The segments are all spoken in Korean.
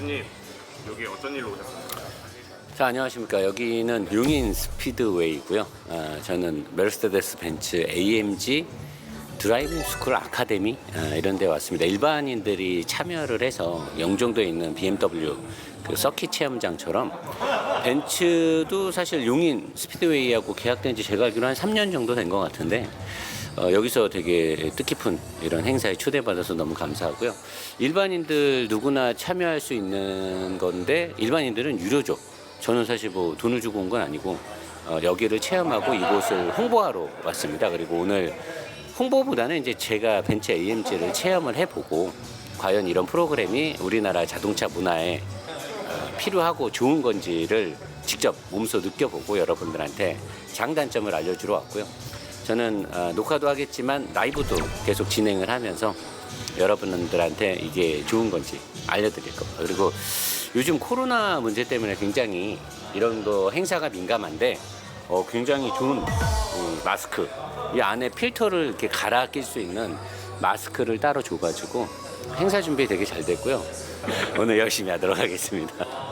대표님 여기 어떤 일로 오셨습니까? 자, 안녕하십니까. 여기는 융인 스피드웨이고요. 아, 저는 메르세데스 벤츠 AMG 드라이빙 스쿨 아카데미 아, 이런 데 왔습니다. 일반인들이 참여를 해서 영종도에 있는 BMW 그 서킷 체험장처럼 벤츠도 사실 용인 스피드웨이하고 계약된 지 제가 알기로 한 3년 정도 된 것 같은데 어, 여기서 되게 뜻깊은 이런 행사에 초대받아서 너무 감사하고요. 일반인들 누구나 참여할 수 있는 건데 일반인들은 유료죠. 저는 사실 뭐 돈을 주고 온 건 아니고 어, 여기를 체험하고 이곳을 홍보하러 왔습니다. 그리고 오늘 홍보보다는 이제 제가 벤츠 AMG를 체험을 해보고 과연 이런 프로그램이 우리나라 자동차 문화에 어, 필요하고 좋은 건지를 직접 몸소 느껴보고 여러분들한테 장단점을 알려주러 왔고요. 저는 어, 녹화도 하겠지만 라이브도 계속 진행을 하면서 여러분들한테 이게 좋은 건지 알려드릴 겁니다. 그리고 요즘 코로나 문제 때문에 굉장히 이런 거 행사가 민감한데 어, 굉장히 좋은 음, 마스크 이 안에 필터를 이렇게 갈아 낄 수 있는 마스크를 따로 줘가지고 행사 준비 되게 잘 됐고요. 오늘 열심히 하도록 하겠습니다.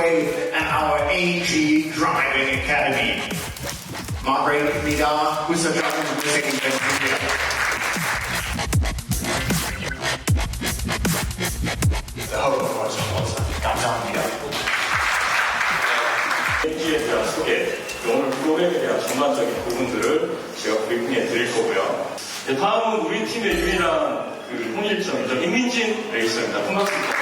Speedway and our AMG Driving Academy. 마그레이입니다. 구성장님 고생하셨습니다. 감사합니다. AMG에 대한 소개, 오늘 프로그램에 대한 전반적인 부분들을 제가 브리핑해 드릴 거고요. 네, 다음은 우리 팀의 유일한 그 홍일점이죠. 임민진 레이서입니다. 반갑습니다.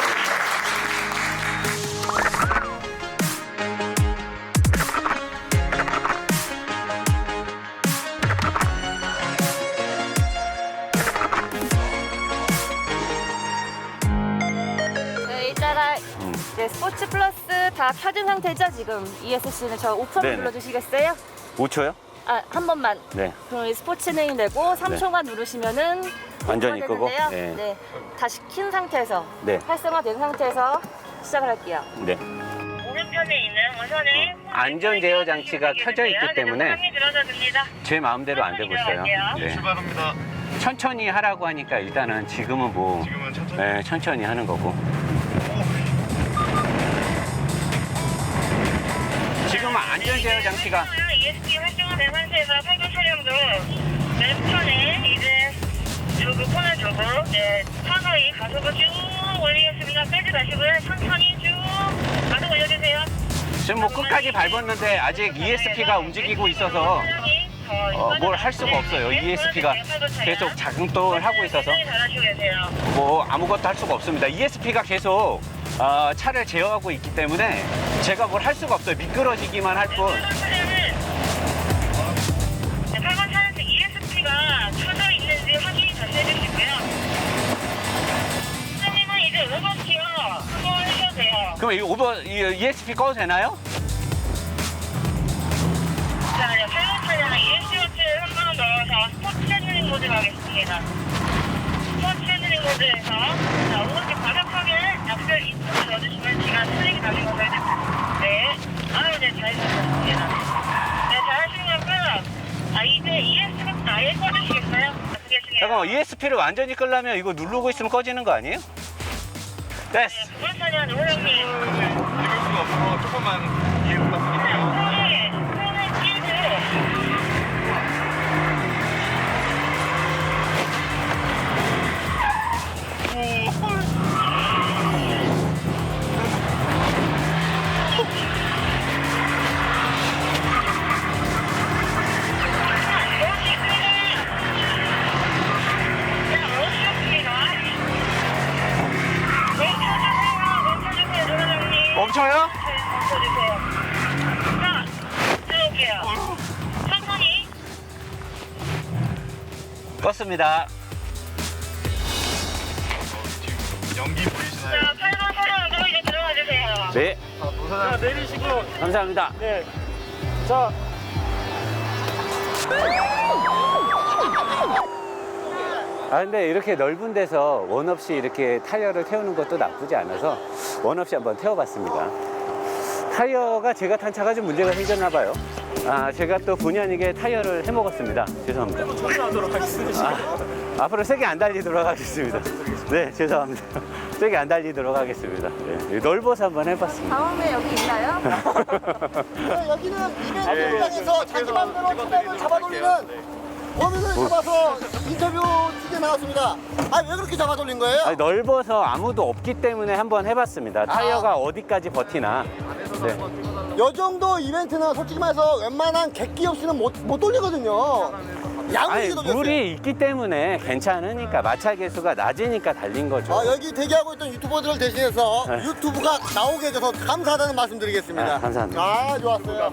켜진 상태죠 지금 ESC는 저 5초 네 네. 눌러주시겠어요? 5초요? 아 한 번만 네. 그럼 이 스포츠는 되고 3초간 누르시면은 완전히 끄고? 되는데요. 네. 네. 다시 킨 상태에서 네. 활성화된 상태에서 시작을 할게요 네. 오른편에 있는 우선은 안전 제어 장치가 켜져 있기 때문에 상이 들어서 듭니다. 제 마음대로 안 되고 있어요. 네. 출발합니다. 천천히 하라고 하니까 일단은 지금은 뭐 지금은 천천히. 네, 천천히 하는 거고. 제어 장치가 ESP 활성화된 상태에서 이제 조그 네, 서서히 가속을 쭉 올리겠습니다. 빼지 마시고요. 천천히 쭉 가속 올려주세요. 지금 뭐 끝까지 밟았는데 아직 ESP가 움직이고 있어서 어, 뭘 할 수가 없어요. ESP가 계속 작동을 하고 있어서 잘하시고 계세요. 뭐 아무것도 할 수가 없습니다. ESP가 계속 어, 차를 제어하고 있기 때문에 제가 뭘 할 수가 없어요. 미끄러지기만 할 뿐. 팔번 차량의 ESP가 켜져 있는지 확인 다시 해주시고요. 선생님은 이제 5번 티어 한번 해주셔도 돼요. 그럼 이 오버 이 ESP 꺼도 되나요? 자, 이제 8번 차량 ESP 버튼 한번 넣어서 스포츠 트레이닝 모드 가겠습니다. 스포츠 트레이닝 모드에서 자, 오른쪽 바닥 앞을 인풋을 넣어주시면 제가 달린 거 해드릴게요. 네. 아유, 네, 잘하셨습니다. 네, 잘하시는 거고요. 아, 이제 ESP 버튼 아예 꺼주시겠어요? 잠깐만 ESP를 완전히 끌려면 이거 누르고 있으면 꺼지는 거 아니에요? 됐어. 두 번째 차량 노형님. 이럴 수가 없어서 조금만 이해 부탁드릴게요. 멈춰요? 멈춰주세요. 자, 들어올게요. 천천히. 껐습니다. 연기 보이시나요? 자, 8번 차량으로 이제 들어가 주세요. 네. 노사장 내리시고 감사합니다. 네. 자. 아 근데 이렇게 넓은 데서 원 없이 이렇게 타이어를 태우는 것도 나쁘지 않아서 원 없이 한번 태워봤습니다. 타이어가 제가 탄 차가 좀 문제가 생겼나 봐요. 아 제가 또 본의 아니게 타이어를 해먹었습니다. 죄송합니다. 아, 앞으로 세게 안 달리도록 하겠습니다. 네 죄송합니다. 세게 안 달리도록 하겠습니다. 네, 넓어서 한번 해봤습니다. 다음에 여기 있나요? 여기는 이벤트 현장에서 자기 마음대로 차량을 잡아돌리는 범인을 잡아서 인터뷰 주제 나왔습니다. 아 왜 그렇게 잡아 돌린 거예요? 아니, 넓어서 아무도 없기 때문에 한번 해봤습니다. 타이어가 어디까지 버티나. 네. 요 정도 이벤트는 솔직히 말해서 웬만한 객기 없이는 못, 못 돌리거든요. 아니 야무지게 돌렸어요. 물이 있기 때문에 괜찮으니까 마찰 개수가 낮으니까 달린 거죠. 아, 여기 대기하고 있던 유튜버들을 대신해서 네. 유튜브가 나오게 해줘서 감사하다는 말씀 드리겠습니다. 아, 감사합니다. 아, 좋았어요.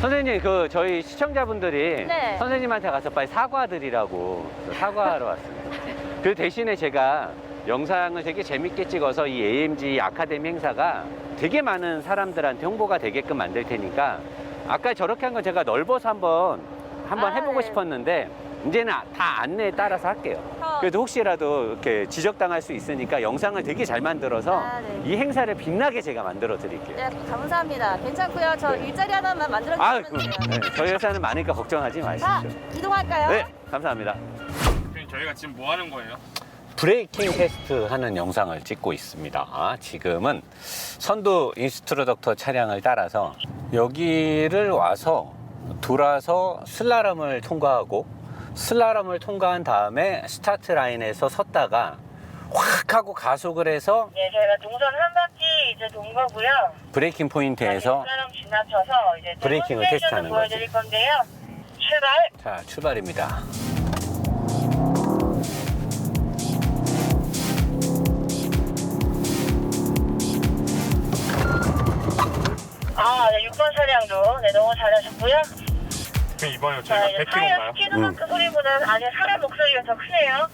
선생님 그 저희 시청자분들이 네. 선생님한테 가서 빨리 사과드리라고 사과하러 왔습니다. 그 대신에 제가 영상을 되게 재밌게 찍어서 이 AMG 아카데미 행사가 되게 많은 사람들한테 홍보가 되게끔 만들 테니까 아까 저렇게 한 건 제가 넓어서 한번 한번 아, 해보고 네. 싶었는데 이제는 다 안내에 따라서 할게요. 어. 그래도 혹시라도 이렇게 지적당할 수 있으니까 영상을 되게 잘 만들어서 아, 네. 이 행사를 빛나게 제가 만들어 드릴게요. 네, 감사합니다. 괜찮고요. 저 일자리 하나만 만들어 아, 주시면 그, 돼요. 네, 저희 회사는 많으니까 걱정하지 마십시오. 자, 이동할까요? 네, 감사합니다. 대표님 저희가 지금 뭐 하는 거예요? 브레이킹 테스트 하는 영상을 찍고 있습니다. 지금은 선두 인스트루덕터 차량을 따라서 여기를 와서 돌아서 슬라럼을 통과하고 슬라럼을 통과한 다음에 스타트 라인에서 섰다가 확 하고 가속을 해서 네, 저희가 동선 한 바퀴 이제 돈 거고요. 브레이킹 포인트에서 사람 지나쳐서 이제 브레이킹을 테스트하는 거지. 보여드릴 건데요. 출발. 자 출발입니다. 아, 네, 6번 차량도 네, 너무 잘하셨고요. 대표님 이번에 자, 저희가 이제 100km인가요? 타이어 스키드만큼 소리보다는 안에 사람 목소리가 더 크네요.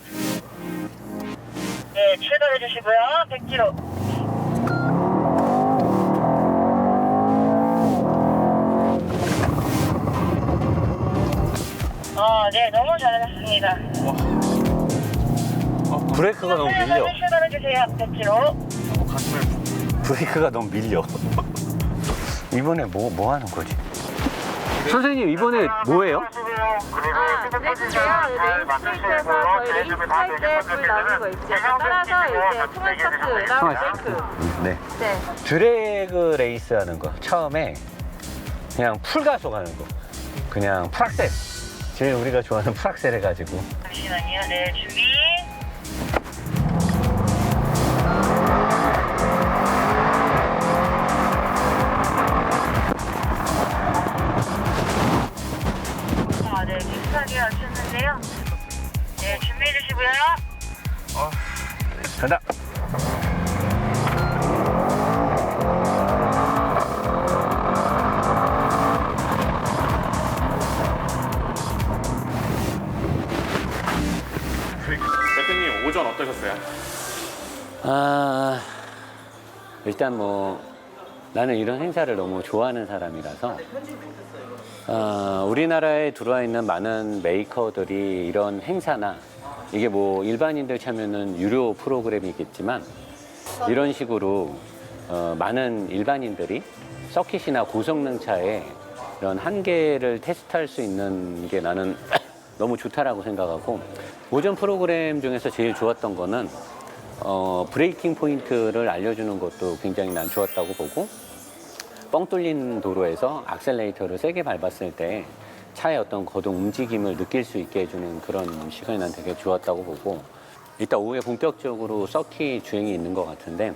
네, 출발해 주시고요. 100km. 아, 네, 너무 잘하셨습니다. 브레이크가 너무 밀려. 출발해 주세요. 100km. 가슴을 브레이크가 너무 밀려. 이번에 뭐, 뭐 하는 거지? 선생님, 이번에 뭐예요? 아, 그래주세요. 레인 스트리트에서 저희 레이스 할 때 불 나오는 거 있죠. 따라서 이제 통합 차트랑 통합 브레이크. 네. 네. 드래그 레이스 하는 거. 처음에 그냥 풀 가속 하는 거. 그냥 풀악셀. 제일 우리가 좋아하는 풀악셀 해가지고. 잠시만요. 네, 준비. 비슷하게 하셨는데요. 네, 준비해 주시고요. 간다. 대표님 오전 어떠셨어요? 아, 일단 뭐 나는 이런 행사를 너무 좋아하는 사람이라서 아, 우리나라에 들어와 있는 많은 메이커들이 이런 행사나 이게 뭐 일반인들 참여는 유료 프로그램이겠지만 이런 식으로 어, 많은 일반인들이 서킷이나 고성능 차에 이런 한계를 테스트할 수 있는 게 나는 너무 좋다라고 생각하고 오전 프로그램 중에서 제일 좋았던 거는 어, 브레이킹 포인트를 알려주는 것도 굉장히 난 좋았다고 보고 뻥 뚫린 도로에서 악셀레이터를 세게 밟았을 때 차의 어떤 거동 움직임을 느낄 수 있게 해주는 그런 시간이 난 되게 좋았다고 보고 이따 오후에 본격적으로 서킷 주행이 있는 것 같은데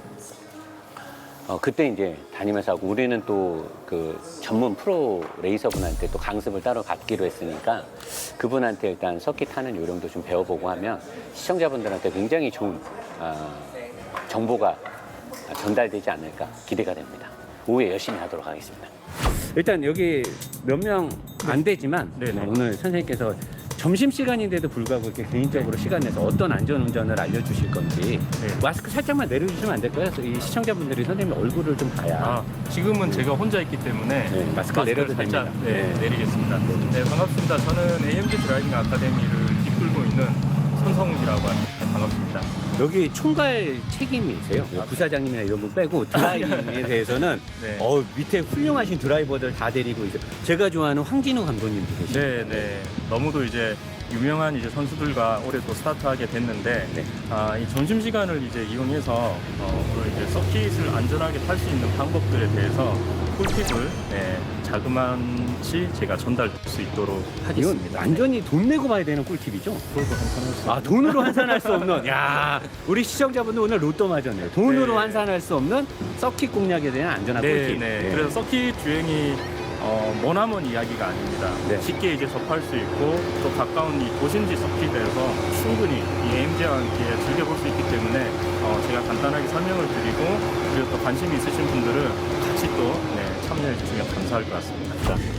어, 그때 이제 다니면서 하고 우리는 또 그 전문 프로 레이서분한테 또 강습을 따로 받기로 했으니까 그분한테 일단 서킷 타는 요령도 좀 배워보고 하면 시청자분들한테 굉장히 좋은 아, 정보가 전달되지 않을까 기대가 됩니다. 오후에 열심히 하도록 하겠습니다. 일단 여기 몇 명 안 되지만 오늘 선생님께서 점심 시간인데도 불구하고 이렇게 개인적으로 시간 내서 어떤 안전 운전을 알려주실 건지 네. 마스크 살짝만 내려주시면 안 될까요? 이 시청자분들이 선생님 얼굴을 좀 봐야. 아, 지금은 제가 혼자 있기 때문에 네, 마스크 마스크를 내려도 살짝 됩니다. 네, 네. 내리겠습니다. 네, 반갑습니다. 저는 AMG 드라이빙 아카데미를 이끌고 있는 손성훈이라고 합니다. 반갑습니다. 여기 총괄 책임이세요? 부사장님이나 이런 분 빼고 드라이빙에 대해서는 네. 어, 밑에 훌륭하신 드라이버들 다 데리고 있어요. 제가 좋아하는 황진우 감독님도 계시고. 네, 네. 너무도 이제 유명한 이제 선수들과 올해 또 스타트하게 됐는데 네. 아, 이 점심 시간을 이제 이용해서 어, 그 이제 서킷을 안전하게 탈 수 있는 방법들에 대해서 꿀팁을 네, 자그만치 제가 전달할 수 있도록 이건 하겠습니다. 완전히 돈 내고 봐야 되는 꿀팁이죠? 환산할 수아 돈으로 환산할 수 없는 야 우리 시청자분들 오늘 로또 맞았네요 돈으로 네. 환산할 수 없는 서킷 공략에 대한 안전한 네, 꿀팁 네. 그래서 서킷 주행이 어, 머나먼 이야기가 아닙니다. 네. 쉽게 이제 접할 수 있고 또 가까운 이 도심지 서킷에서 충분히 이 AMG와 함께 즐겨볼 수 있기 때문에 어, 제가 간단하게 설명을 드리고 그리고 또 관심이 있으신 분들은 같이 또 네, 참여해 주시면 감사할 것 같습니다.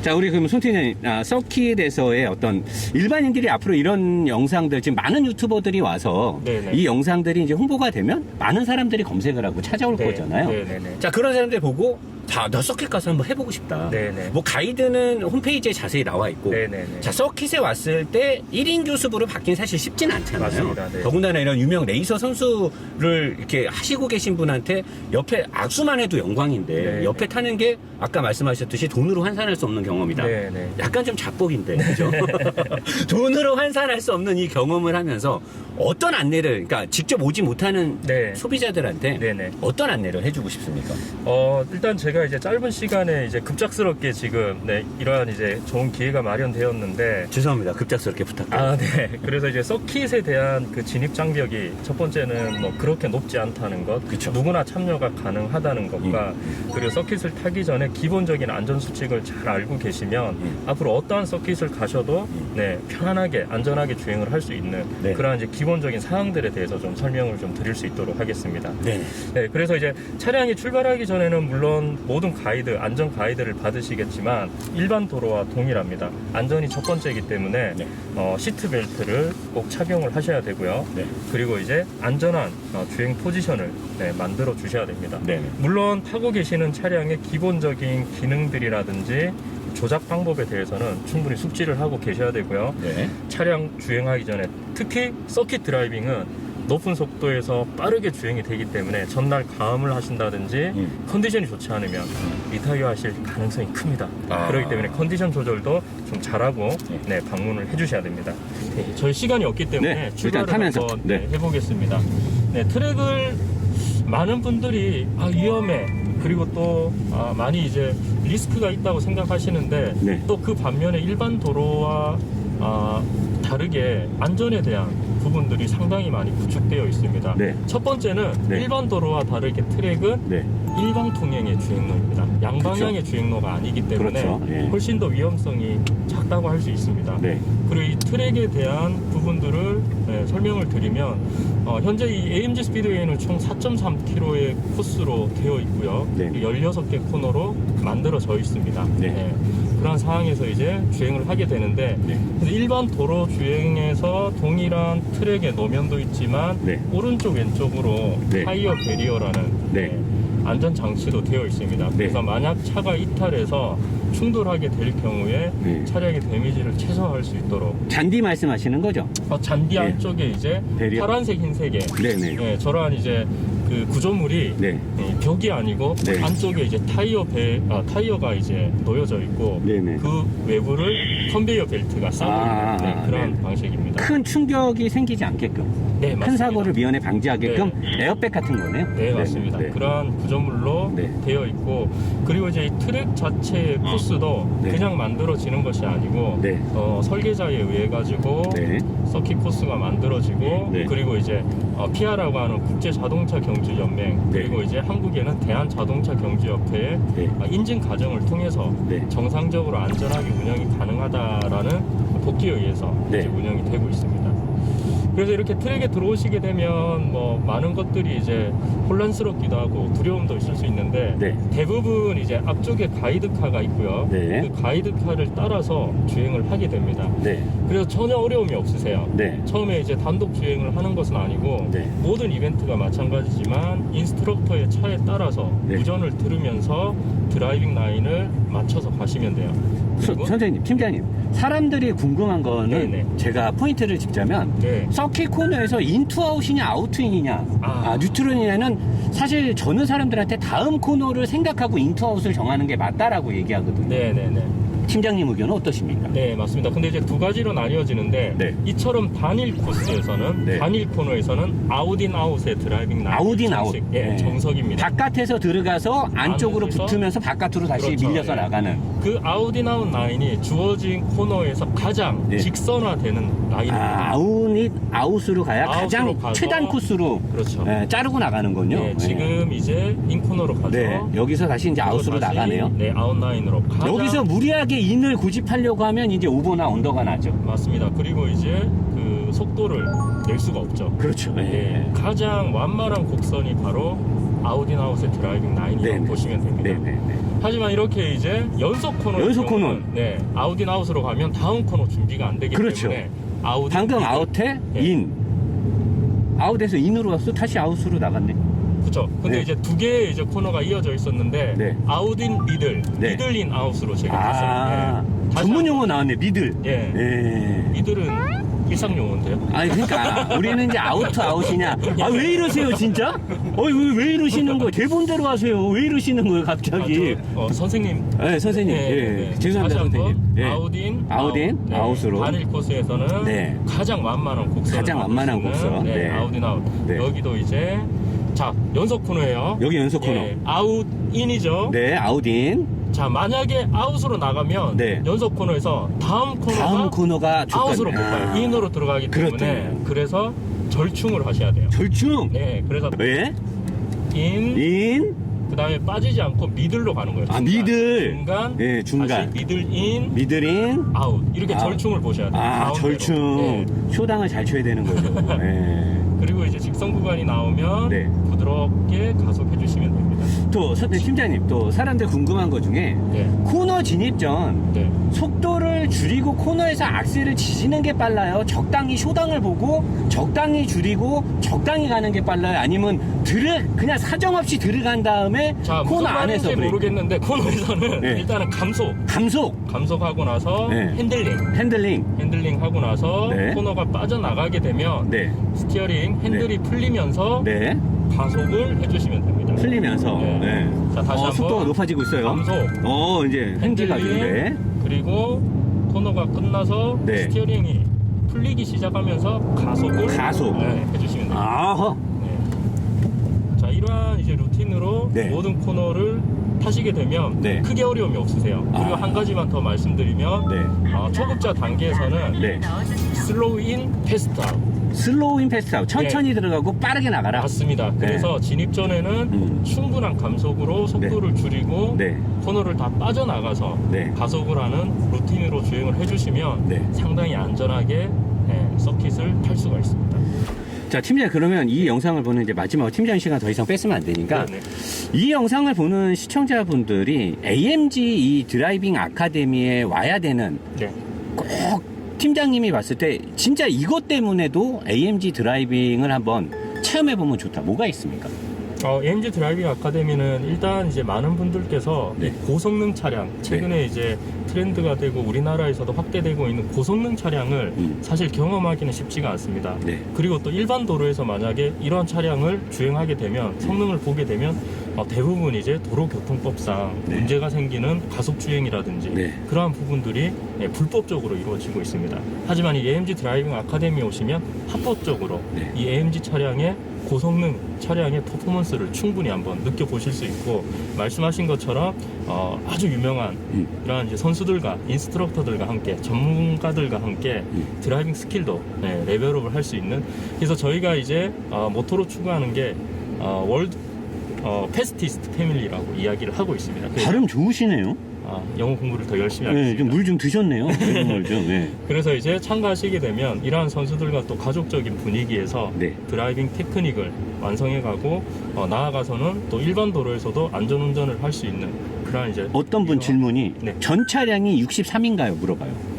자 우리 그럼 손팀장님 아, 서킷에서의 어떤 일반인들이 앞으로 이런 영상들 지금 많은 유튜버들이 와서 네네. 이 영상들이 이제 홍보가 되면 많은 사람들이 검색을 하고 찾아올 네. 거잖아요 네네네. 자 그런 사람들 보고 자나 서킷 가서 한번 해보고 싶다 네네. 뭐 가이드는 홈페이지에 자세히 나와 있고 네네네. 자 서킷에 왔을 때 1인 교습으로 받긴 사실 쉽진 않잖아요. 맞습니다. 네. 더군다나 이런 유명 레이서 선수를 이렇게 하시고 계신 분한테 옆에 악수만 해도 영광인데 네. 옆에 타는 게 아까 말씀하셨듯이 돈으로 환산할 수 없는 경험이다. 네네. 약간 좀 작곡인데 그죠? 돈으로 환산할 수 없는 이 경험을 하면서 어떤 안내를 그러니까 직접 오지 못하는 네. 소비자들한테 네네. 어떤 안내를 해주고 싶습니까? 어, 일단 제가 이제 짧은 시간에 이제 급작스럽게 지금 네, 이러한 이제 좋은 기회가 마련되었는데 죄송합니다. 급작스럽게 부탁드립니다. 아, 네. 그래서 이제 서킷에 대한 그 진입 장벽이 첫 번째는 뭐 그렇게 높지 않다는 것, 그쵸. 누구나 참여가 가능하다는 것과 그리고 서킷을 타기 전에 기본적인 안전 수칙을 잘 알고 계시면 음. 앞으로 어떠한 서킷을 가셔도 네 편안하게 안전하게 주행을 할 수 있는 네. 그러한 이제 기본적인 사항들에 대해서 좀 설명을 좀 드릴 수 있도록 하겠습니다. 네. 네, 그래서 이제 차량이 출발하기 전에는 물론 모든 가이드, 안전 가이드를 받으시겠지만 일반 도로와 동일합니다. 안전이 첫 번째이기 때문에 네. 어, 시트 벨트를 꼭 착용을 하셔야 되고요. 네. 그리고 이제 안전한 어, 주행 포지션을 네, 만들어 주셔야 됩니다. 네. 물론 타고 계시는 차량의 기본적인 기능들이라든지 조작 방법에 대해서는 충분히 숙지를 하고 계셔야 되고요. 네. 차량 주행하기 전에 특히 서킷 드라이빙은 높은 속도에서 빠르게 주행이 되기 때문에 전날 가음을 하신다든지 음. 컨디션이 좋지 않으면 리타이어 하실 가능성이 큽니다. 아. 그렇기 때문에 컨디션 조절도 좀 잘하고 네, 방문을 해주셔야 됩니다. 네, 저희 시간이 없기 때문에 네, 출발을 일단 타면서. 한번 네. 네, 해보겠습니다. 네, 트랙을 많은 분들이 아, 위험해 그리고 또 아, 많이 이제 리스크가 있다고 생각하시는데 네. 또 그 반면에 일반 도로와 아, 다르게 안전에 대한 부분들이 상당히 많이 구축되어 있습니다. 네. 첫 번째는 네. 일반 도로와 다르게 트랙은 네. 일방 통행의 주행로입니다. 양방향의 주행로가 아니기 때문에 그렇죠. 예. 훨씬 더 위험성이 작다고 할 수 있습니다. 네. 그리고 이 트랙에 대한 부분들을 네, 설명을 드리면 어, 현재 이 AMG 스피드웨이는 총 4.3km의 코스로 되어 있고요. 네. 16개 코너로 만들어져 있습니다. 네. 그런 상황에서 이제 주행을 하게 되는데 네. 일반 도로 주행에서 동일한 트랙의 노면도 있지만 네. 오른쪽 왼쪽으로 네. 타이어 베리어라는 네. 안전 장치도 되어 있습니다. 네. 그래서 만약 차가 이탈해서 충돌하게 될 경우에 네. 차량의 데미지를 최소화할 수 있도록 잔디 말씀하시는 거죠? 어, 잔디 네. 안쪽에 이제 베리어. 파란색 흰색의 네네. 네, 저러한 이제 그 구조물이 네. 예, 벽이 아니고 네. 안쪽에 이제 타이어 배 아, 타이어가 이제 놓여져 있고 네네. 그 외부를 컨베이어 벨트가 싸고 아, 있는 네, 그런 네. 방식입니다. 큰 충격이 생기지 않게끔 네, 큰 맞습니다. 사고를 미연에 방지하게끔 에어백 같은 거네요. 네, 맞습니다. 네. 그러한 구조물로 네. 되어 있고 그리고 이제 이 트랙 자체의 코스도 네. 그냥 만들어지는 것이 아니고 네. 어, 설계자에 의해 가지고 네. 서킷 코스가 만들어지고 네. 그리고 이제 어, 피아라고 하는 국제 자동차 경주 연맹 네. 그리고 이제 한국에는 대한 자동차 경주 협회의 네. 어, 인증 과정을 통해서 네. 정상적으로 안전하게 운영이 가능하다라는 복귀에 의해서 네. 이제 운영이 되고 있습니다. 그래서 이렇게 트랙에 들어오시게 되면 뭐 많은 것들이 이제 혼란스럽기도 하고 두려움도 있을 수 있는데 네. 대부분 이제 앞쪽에 가이드카가 있고요. 네. 그 가이드카를 따라서 주행을 하게 됩니다. 네. 그래서 전혀 어려움이 없으세요. 네. 처음에 이제 단독 주행을 하는 것은 아니고 네. 모든 이벤트가 마찬가지지만 인스트럭터의 차에 따라서 네. 무전을 들으면서 드라이빙 라인을 맞춰서 가시면 돼요. 서- 그리고 선생님, 팀장님, 사람들이 궁금한 거는 네네. 제가 포인트를 짚자면 네. 서킷 코너에서 인투아웃이냐 아웃인이냐 아. 아, 뉴트론이냐는 사실 저는 사람들한테 다음 코너를 생각하고 인투아웃을 정하는 게 맞다라고 얘기하거든요. 네네네. 팀장님 의견은 어떠십니까? 네, 맞습니다. 근데 이제 두 가지로 나뉘어지는데 네. 이처럼 단일 코스에서는 네. 단일 코너에서는 아웃인 아웃의 드라이빙 라인 아웃인 아웃. 정식, 예, 네. 정석입니다. 바깥에서 들어가서 안쪽으로 안에서 붙으면서 바깥으로 다시 그렇죠. 밀려서 예. 나가는. 그 아웃인 아웃 라인이 주어진 코너에서 가장 네. 직선화되는 라인입니다. 아, 아웃이 아웃으로 가야 아웃으로 가장 가서- 최단 코스로 그렇죠. 예, 자르고 나가는군요. 네, 예. 지금 이제 인 코너로 가서 네, 여기서 다시 이제 아웃으로 다시, 나가네요. 네, 아웃 라인으로 가장 여기서 무리하게 인을 고집하려고 하면 이제 오버나 언더가 나죠. 맞습니다. 그리고 이제 그 속도를 낼 수가 없죠. 그렇죠. 네, 가장 완만한 곡선이 바로 아웃의 드라이빙 라인이라고 네네. 보시면 됩니다. 네네네. 하지만 이렇게 이제 연속 코너 연속 코너. 네 아웃으로 가면 다음 코너 준비가 안 되기 그렇죠. 때문에 아웃 방금 아웃에 네. 인. 아웃에서 인으로 왔어 다시 아웃으로 나갔네. 그렇죠. 근데 네. 이제 두 개의 이제 코너가 이어져 있었는데 네. 아웃인 미들, 네. 미들인 아웃으로 제가 아, 봤어요. 네. 다시 전문. 용어 나왔네. 미들. 예. 예. 미들은 일상 용어인데요. 아니 그러니까 우리는 이제 아웃 아웃이냐? 아 왜 이러세요 진짜? 어이 왜, 왜 이러시는 거예요? 대본대로 하세요. 왜 이러시는 거예요 갑자기? 아, 저, 어, 선생님. 네 선생님. 네, 예. 네. 죄송합니다 다시 한번 선생님. 예. 아웃인, 아웃인, 아웃. 네. 아웃으로. 단일 코스에서는 네. 가장 완만한 곡선. 가장 완만한 곡선. 네, 네. 아웃인 아웃. 네. 여기도 이제 자 연속 코너예요. 여기 연속 코너. 예, 아웃 인이죠. 네 아웃인. 자 만약에 아웃으로 나가면 네. 연속 코너에서 다음 코너가 다음 코너가 아웃으로 못. 가요. 인으로 들어가기 때문에 그렇대요. 그래서 절충을 하셔야 돼요. 절충. 네, 그래서 왜? 인, 인. 그다음에 빠지지 않고 미들로 가는 거예요. 아, 중간. 미들. 중간. 예, 중간. 다시 미들 인, 미들인. 아웃. 이렇게 아웃. 절충을 보셔야 돼요. 아 가운데로. 절충. 네. 쇼당을 잘 쳐야 되는 거죠. 예. 구간이 나오면 네. 부드럽게 가속해 주시면 됩니다. 또 서- 네, 팀장님 또 사람들 궁금한 거 중에 네. 코너 진입 전 네. 속도를 줄이고 코너에서 악셀을 지지는 게 빨라요. 적당히 쇼당을 보고 적당히 줄이고 적당히 가는 게 빨라요. 아니면 들어 그냥 사정없이 들어간 다음에 자, 코너 무슨 안에서 말인지 브레이크. 모르겠는데 코너에서는 네. 일단은 감속, 감속, 감속하고 나서 네. 핸들링, 핸들링, 핸들링 하고 나서 네. 코너가 빠져나가게 되면 네, 스티어링 핸들이 풀리면서 네, 가속을 해주시면 됩니 다. 풀리면서 네. 네. 자, 다시 어, 한번. 속도가 높아지고 있어요. 감속. 어 이제 핸들링 있는데 그리고 코너가 끝나서 네. 스티어링이 풀리기 시작하면서 가속을 가속. 네, 해주시면 됩니다. 아허 네. 자 이러한 이제 루틴으로 네. 모든 코너를 타시게 되면 네. 크게 어려움이 없으세요. 그리고 아. 한 가지만 더 말씀드리면 네. 어, 초급자 단계에서는 네. 슬로우 인 패스트 아웃 슬로우 인 패스트 아웃 천천히 들어가고 빠르게 나가라. 네. 맞습니다. 그래서 진입 전에는 음. 충분한 감속으로 속도를 줄이고 네. 코너를 다 빠져나가서 네. 가속을 하는 루틴으로 주행을 해주시면 네. 상당히 안전하게 예, 서킷을 탈 수가 있습니다. 자, 팀장 그러면 이 영상을 보는 이제 마지막 팀장 시간 더 이상 뺐으면 안 되니까 네, 네. 이 영상을 보는 시청자분들이 AMG 이 드라이빙 아카데미에 와야 되는 네. 꼭 팀장님이 봤을 때 진짜 이것 때문에도 AMG 드라이빙을 한번 체험해 보면 좋다. 뭐가 있습니까? 어, AMG 드라이빙 아카데미는 일단 이제 많은 분들께서 네. 이 고성능 차량, 최근에 이제 트렌드가 되고 우리나라에서도 확대되고 있는 고성능 차량을 음. 사실 경험하기는 쉽지가 않습니다. 네. 그리고 또 일반 도로에서 만약에 이러한 차량을 주행하게 되면 성능을 보게 되면 어, 대부분 이제 도로교통법상 네. 문제가 생기는 가속 주행이라든지 네. 그러한 부분들이 예, 불법적으로 이루어지고 있습니다. 하지만 이 AMG 드라이빙 아카데미에 오시면 합법적으로 네. 이 AMG 차량의 고성능 차량의 퍼포먼스를 충분히 한번 느껴보실 수 있고 말씀하신 것처럼 어, 아주 유명한 음. 이러한 이제 선수들과 인스트럭터들과 함께 전문가들과 함께 음. 드라이빙 스킬도 네, 레벨업을 할 수 있는 그래서 저희가 이제 어, 모토로 추구하는 게 어, 월드 어, 패스티스트 패밀리라고 이야기를 하고 있습니다. 그래서 발음 좋으시네요. 아, 영어 공부를 더 열심히 하겠습니다. 네, 좀물 좀 드셨네요. 물 좀. 네. 그래서 이제 참가하시게 되면 이러한 선수들과 또 가족적인 분위기에서 네. 드라이빙 테크닉을 완성해가고 어, 나아가서는 또 일반 도로에서도 안전운전을 할 수 있는 그러한 이제 어떤 분 질문이 네. 전 차량이 63인가요? 물어봐요.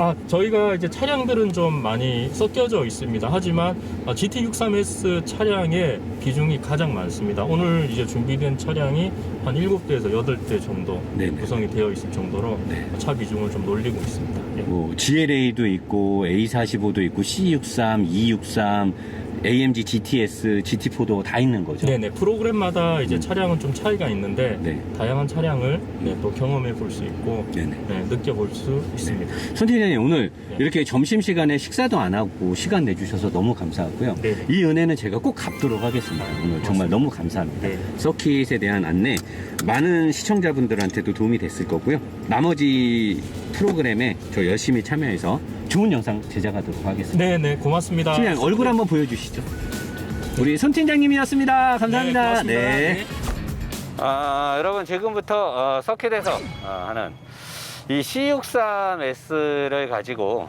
아 저희가 이제 차량들은 좀 많이 섞여져 있습니다. 하지만 아, GT63S 차량의 비중이 가장 많습니다. 오늘 이제 준비된 차량이 한 7대에서 8대 정도 네네. 구성이 되어 있을 정도로 네. 차 비중을 좀 놀리고 있습니다. 예. 뭐 GLA도 있고 A45도 있고 C63, E63, AMG GTS, GT4도 다 있는 거죠. 네네 프로그램마다 이제 차량은 좀 차이가 있는데 음. 네. 다양한 차량을 네, 또 경험해 볼 수 있고 네네. 네, 느껴볼 수 있습니다. 선생님 오늘 네. 이렇게 점심 시간에 식사도 안 하고 시간 내주셔서 너무 감사하고요. 네네. 이 은혜는 제가 꼭 갚도록 하겠습니다. 오늘 정말 너무 감사합니다. 네. 서킷에 대한 안내 많은 시청자분들한테도 도움이 됐을 거고요. 나머지 프로그램에 저 열심히 참여해서 좋은 영상 제작하도록 하겠습니다. 네네 고맙습니다. 팀장 얼굴 한번 보여주시죠. 우리 손 팀장님이었습니다. 감사합니다. 네, 고맙습니다. 네. 아, 여러분 지금부터 어, 서킷에서 어, 하는 이 C63S를 가지고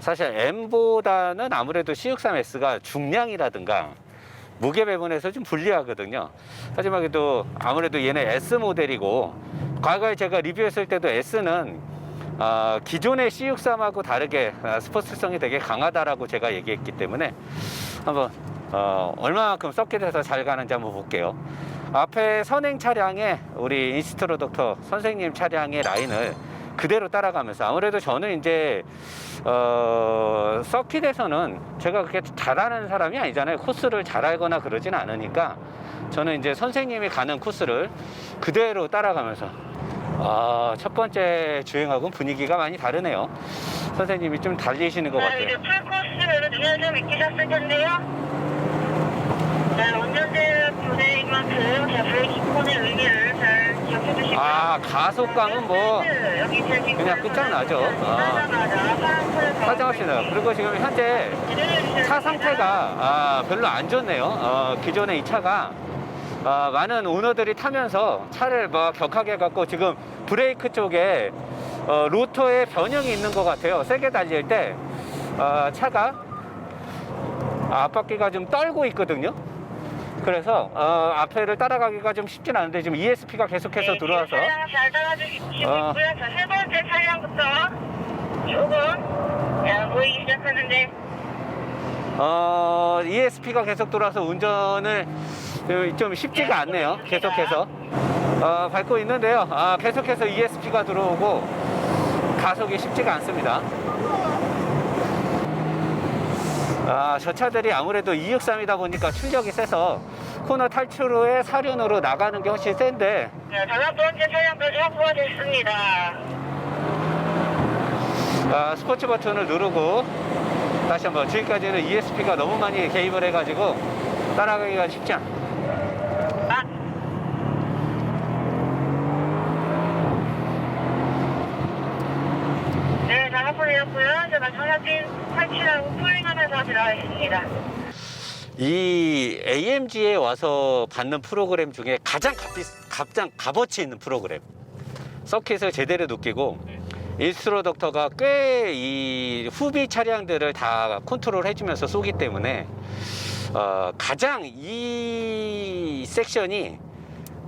사실 M보다는 아무래도 C63S가 중량이라든가 무게 배분에서 좀 불리하거든요. 하지만 그래도 아무래도 얘는 S 모델이고 과거에 제가 리뷰했을 때도 S는 아, 기존의 C63하고 다르게 아, 스포츠성이 되게 강하다라고 제가 얘기했기 때문에 한번 어, 얼마만큼 서킷에서 잘 가는지 한번 볼게요. 앞에 선행 차량에 우리 인스트로덕터 선생님 차량의 라인을 그대로 따라가면서 아무래도 저는 이제 어, 서킷에서는 제가 그렇게 잘하는 사람이 아니잖아요. 코스를 잘 알거나 그러진 않으니까 저는 이제 선생님이 가는 코스를 그대로 따라가면서 아, 첫 번째 주행하고는 분위기가 많이 다르네요. 선생님이 좀 달리시는 것 네, 이제 같아요. 풀코스를 눈에 좀 익히셨을 텐데요. 네, 운전대 교대인 만큼 자, 브레이크콘의 의미를 잘 기억해 주시고요. 아, 가속감은 뭐 여기 제 뒷부분은 그냥 끝장나죠. 아. 화장하시네요. 그리고 지금 현재 차 상태가 아, 별로 안 좋네요. 어, 기존의 이 차가 아, 많은 오너들이 타면서 차를 막 격하게 갖고 지금 브레이크 쪽에 어, 로터에 변형이 있는 것 같아요. 세게 달릴 때 아, 차가 아, 앞바퀴가 좀 떨고 있거든요. 그래서 어, 앞에를 따라가기가 좀 쉽진 않은데 지금 ESP가 계속해서 네, 들어와서 차량 잘 따라주시고 어. 세 번째 차량부터 조금 자, 보이기 시작하는데 어, ESP가 계속 돌아서 운전을 좀 쉽지가 않네요. 계속해서. 어, 밟고 있는데요. 아, 계속해서 ESP가 들어오고 가속이 쉽지가 않습니다. 아, 저 차들이 아무래도 263이다 보니까 출력이 세서 코너 탈출 후에 사륜으로 나가는 게 훨씬 센데 자, 다섯 번째 차량까지 확보가 됐습니다. 아, 스포츠 버튼을 누르고 다시 한번 지금까지는 ESP가 너무 많이 개입을 해가지고 따라가기가 쉽지 않 아, 네, 다 확보 되었고요. 자, 마지막 사진 탈출하고 풀링하면서 들어가겠습니다. 이 AMG에 와서 받는 프로그램 중에 가장 값비, 가장 값어치 있는 프로그램. 서킷을 제대로 느끼고 인스트로덕터가 꽤 이 후비 차량들을 다 컨트롤 해주면서 쏘기 때문에 어, 가장 이 섹션이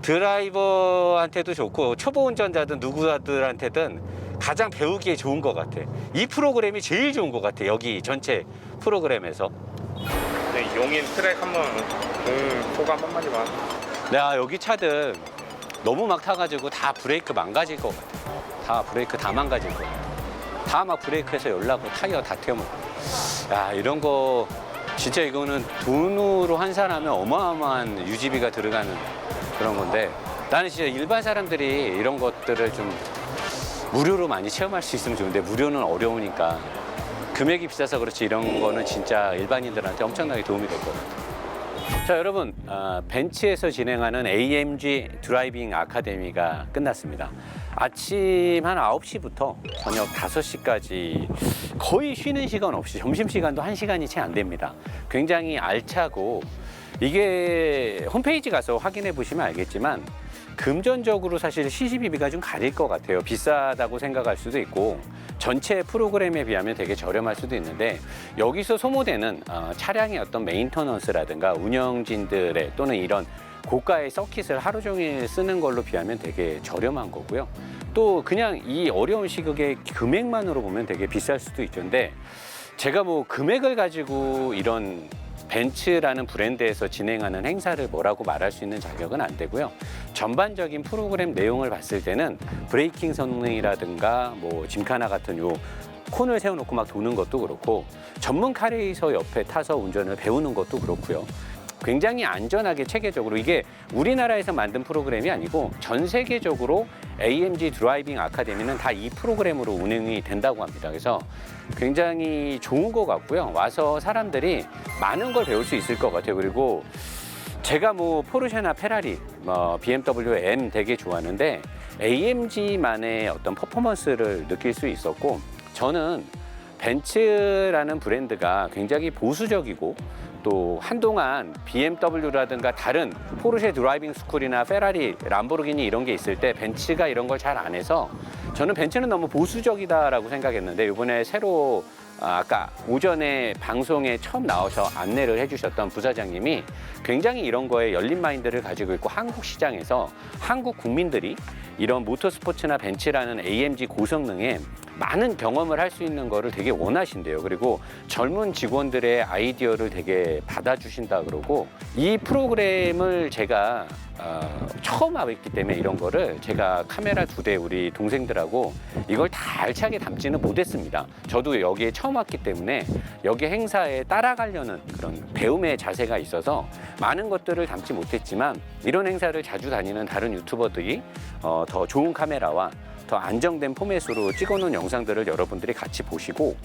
드라이버한테도 좋고 초보 운전자든 누구들한테든 가장 배우기에 좋은 것 같아. 이 프로그램이 제일 좋은 것 같아. 여기 전체 프로그램에서. 네, 용인 트랙 한번 그 소감 한마디만. 내가 여기 차들 너무 막 타가지고 다 브레이크 망가질 것 같아. 다 브레이크 다 망가질 것 같아. 다 막 브레이크에서 열나고 타이어 다 태우면. 야, 이런 거 진짜 이거는 돈으로 환산하면 어마어마한 유지비가 들어가는 그런 건데 나는 진짜 일반 사람들이 이런 것들을 좀 무료로 많이 체험할 수 있으면 좋은데 무료는 어려우니까 금액이 비싸서 그렇지 이런 거는 진짜 일반인들한테 엄청나게 도움이 될 것 같아요. 자 여러분 어, 벤츠에서 진행하는 AMG 드라이빙 아카데미가 끝났습니다 아침 한 9시부터 저녁 5시까지 거의 쉬는 시간 없이 점심시간도 1시간이 채 안 됩니다 굉장히 알차고 이게 홈페이지 가서 확인해 보시면 알겠지만 금전적으로 사실 CCBB가 좀 가릴 것 같아요. 비싸다고 생각할 수도 있고 전체 프로그램에 비하면 되게 저렴할 수도 있는데 여기서 소모되는 어, 차량의 어떤 메인터넌스라든가 운영진들의 또는 이런 고가의 서킷을 하루 종일 쓰는 걸로 비하면 되게 저렴한 거고요. 또 그냥 이 어려운 시국에 금액만으로 보면 되게 비쌀 수도 있죠. 근데 제가 뭐 금액을 가지고 이런 벤츠라는 브랜드에서 진행하는 행사를 뭐라고 말할 수 있는 자격은 안 되고요. 전반적인 프로그램 내용을 봤을 때는 브레이킹 성능이라든가 뭐 짐카나 같은 요 콘을 세워놓고 막 도는 것도 그렇고 전문 카레이서 옆에 타서 운전을 배우는 것도 그렇고요. 굉장히 안전하게 체계적으로 이게 우리나라에서 만든 프로그램이 아니고 전 세계적으로 AMG 드라이빙 아카데미는 다 이 프로그램으로 운영이 된다고 합니다. 그래서 굉장히 좋은 것 같고요. 와서 사람들이 많은 걸 배울 수 있을 것 같아요. 그리고 제가 뭐 포르쉐나 페라리, 뭐 BMW M 되게 좋아하는데 AMG만의 어떤 퍼포먼스를 느낄 수 있었고 저는 벤츠라는 브랜드가 굉장히 보수적이고 또 한동안 BMW라든가 다른 포르쉐 드라이빙 스쿨이나 페라리, 람보르기니 이런 게 있을 때 벤츠가 이런 걸 잘 안 해서 저는 벤츠는 너무 보수적이다라고 생각했는데 이번에 새로 아, 아까 오전에 방송에 처음 나와서 안내를 해주셨던 부사장님이 굉장히 이런 거에 열린 마인드를 가지고 있고 한국 시장에서 한국 국민들이 이런 모터스포츠나 벤츠라는 AMG 고성능에 많은 경험을 할 수 있는 거를 되게 원하신대요. 그리고 젊은 직원들의 아이디어를 되게 받아주신다 그러고 이 프로그램을 제가 어, 처음 와봤기 때문에 이런 거를 제가 카메라 두 대 우리 동생들하고 이걸 다 알차게 담지는 못했습니다. 저도 여기에 처음 왔기 때문에 여기 행사에 따라가려는 그런 배움의 자세가 있어서 많은 것들을 담지 못했지만 이런 행사를 자주 다니는 다른 유튜버들이 어, 더 좋은 카메라와 더 안정된 포맷으로 찍어놓은 영상들을 여러분들이 같이 보시고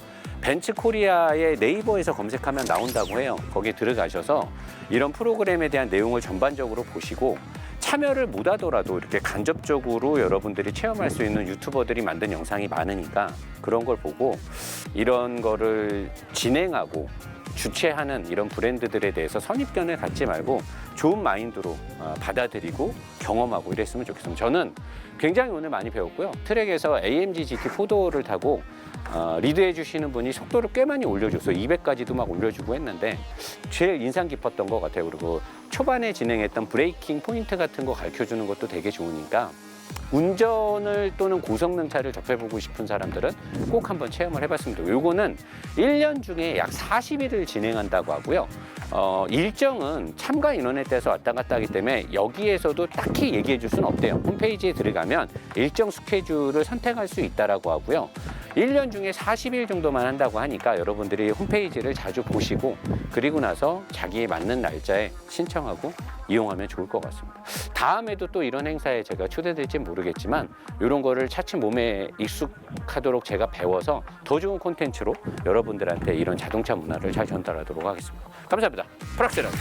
벤츠 코리아의 네이버에서 검색하면 나온다고 해요. 거기에 들어가셔서 이런 프로그램에 대한 내용을 전반적으로 보시고 참여를 못 하더라도 이렇게 간접적으로 여러분들이 체험할 수 있는 유튜버들이 만든 영상이 많으니까 그런 걸 보고 이런 거를 진행하고 주최하는 이런 브랜드들에 대해서 선입견을 갖지 말고 좋은 마인드로 어, 받아들이고 경험하고 이랬으면 좋겠습니다. 저는 굉장히 오늘 많이 배웠고요. 트랙에서 AMG GT 4도어를 타고 어, 리드해 주시는 분이 속도를 꽤 많이 올려줬어요. 200까지도 막 올려주고 했는데 제일 인상 깊었던 것 같아요. 그리고 초반에 진행했던 브레이킹 포인트 같은 거 가르쳐 주는 것도 되게 좋으니까 운전을 또는 고성능 차를 접해보고 싶은 사람들은 꼭 한번 체험을 좋겠어요. 요거는 1년 중에 약 40일을 진행한다고 하고요. 어, 일정은 참가 인원에 따라서 왔다 갔다 하기 때문에 여기에서도 딱히 얘기해 줄 수는 없대요. 홈페이지에 들어가면 일정 스케줄을 선택할 수 있다라고 하고요. 1년 중에 40일 정도만 한다고 하니까 여러분들이 홈페이지를 자주 보시고 그리고 나서 자기에 맞는 날짜에 신청하고 이용하면 좋을 것 같습니다. 다음에도 또 이런 행사에 제가 초대될지 모르겠지만 이런 거를 차츰 몸에 익숙하도록 제가 배워서 더 좋은 콘텐츠로 여러분들한테 이런 자동차 문화를 잘 전달하도록 하겠습니다. 감사합니다. 프락스라고.